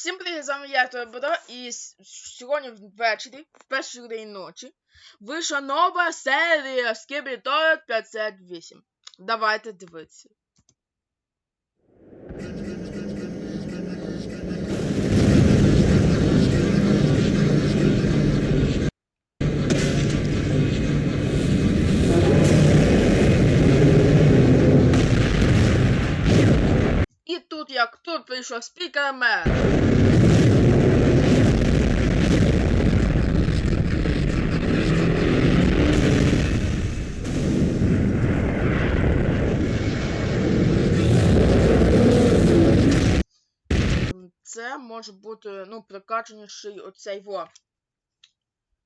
Всім привіт, з вами я Тобро, і сьогодні ввечері, в перший день ночі, вийшла нова серія Скібіторет 58. Давайте дивитися. І тут, як тут прийшов спікермен. Це може бути, ну, прокачаніший оцей во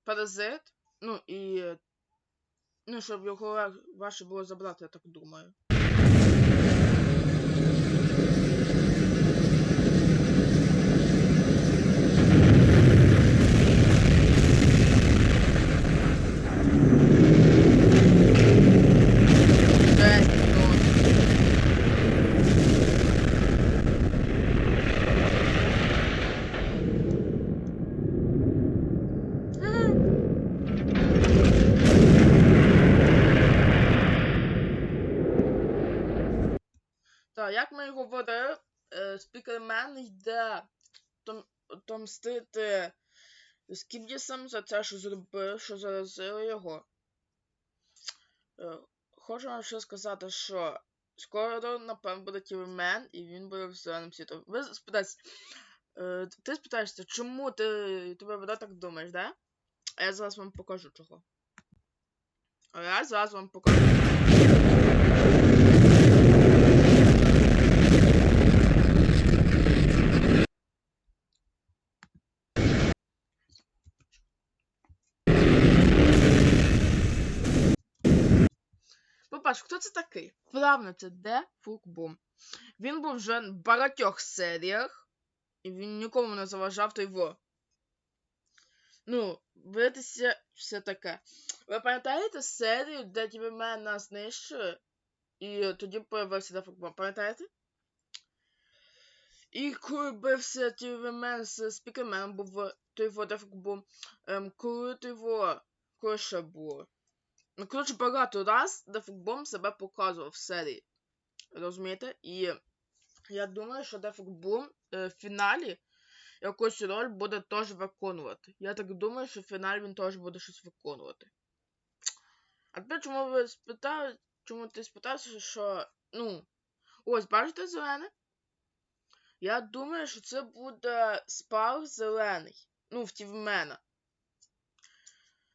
паразит. Ну і. Ну, щоб його важче було забрати, я так думаю. Десь, ну, Так, як ми говорили, е, спікермен йде том, отомстити Скібдісам за те, що зробив, що заразили його. Е, хочу вам ще сказати, що скоро, напевно, буде Тівмен, і він буде в зеленому світу. Ви спитаєте, е, ти спитаєшся, чому ти тебе вода так думаєш, да? А я зараз вам покажу чого. А я зараз вам покажу. По-перше, хто це такий? Правильно, це Де Фукбум. Він був вже в багатьох серіях, і він нікому не заважав той во. Ну, видатися все таке. Ви пам'ятаєте серію, де Тібермен нас знищили? І тоді появився Де Фукбум, пам'ятаєте? І коли бився Тібермен з Спікерменом, був той во ем, коли той во, коли було? Ну, коротше, багато раз Дефукбом себе показував в серії. Розумієте? І я думаю, що Дефукбом е, в фіналі якусь роль буде теж виконувати. Я так думаю, що в фіналі він теж буде щось виконувати. А тепер чому ви спитали, чому ти спитався, що. Ну. Ось, бачите зелене? Я думаю, що це буде спал зелений. Ну, в Тівмена.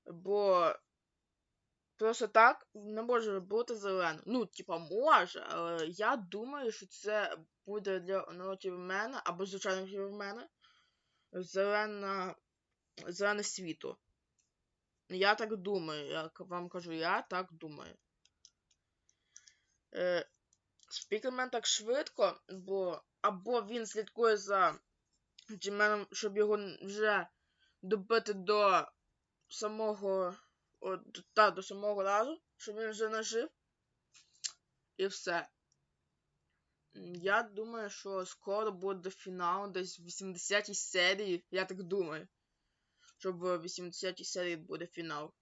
Бо Просто так не може бути зелено. Ну, типа, може, але я думаю, що це буде для нотів мене або звичайно в мене зелена зелене світло. Я так думаю, як вам кажу, я так думаю. Е, Спікермен так швидко, бо або він слідкує за Джименом, щоб його вже добити до самого. От, та, до самого разу, щоб він вже не жив. І все. Я думаю, що скоро буде фінал десь в 80-й серії. Я так думаю. Що в 80-й серії буде фінал.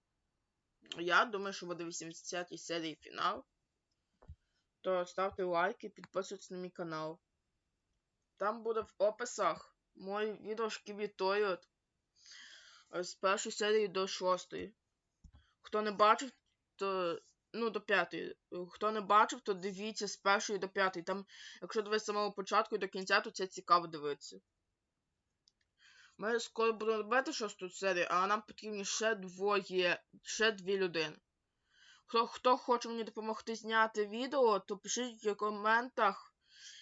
Я думаю, що буде в 80-й серії фінал. То ставте лайки, підписуйтесь на мій канал. Там буде в описах мої відео шківітоють з першої серії до шостої. Хто не бачив, то. Ну, до п'ятої. Хто не бачив, то дивіться з першої до п'ятої. Там, якщо дивитися з самого початку і до кінця, то це цікаво дивитися. Ми скоро будемо робити шосту серію, але нам потрібні ще двоє, ще дві людини. Хто, хто хоче мені допомогти зняти відео, то пишіть в коментах.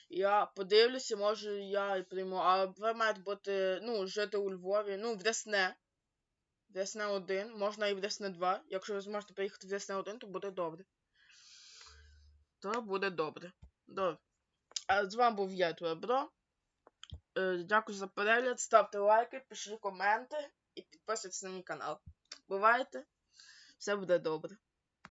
Я подивлюся, може я і прийму. Але ви маєте бути, ну, жити у Львові, ну, в Десне. Десне 1, можна і в Десне 2. Якщо ви зможете приїхати в Десне 1, то буде добре. То буде добре. Добре. А з вами був я, Твебро. Е, дякую за перегляд. Ставте лайки, пишіть коменти і підписуйтесь на мій канал. Бувайте! Все буде добре.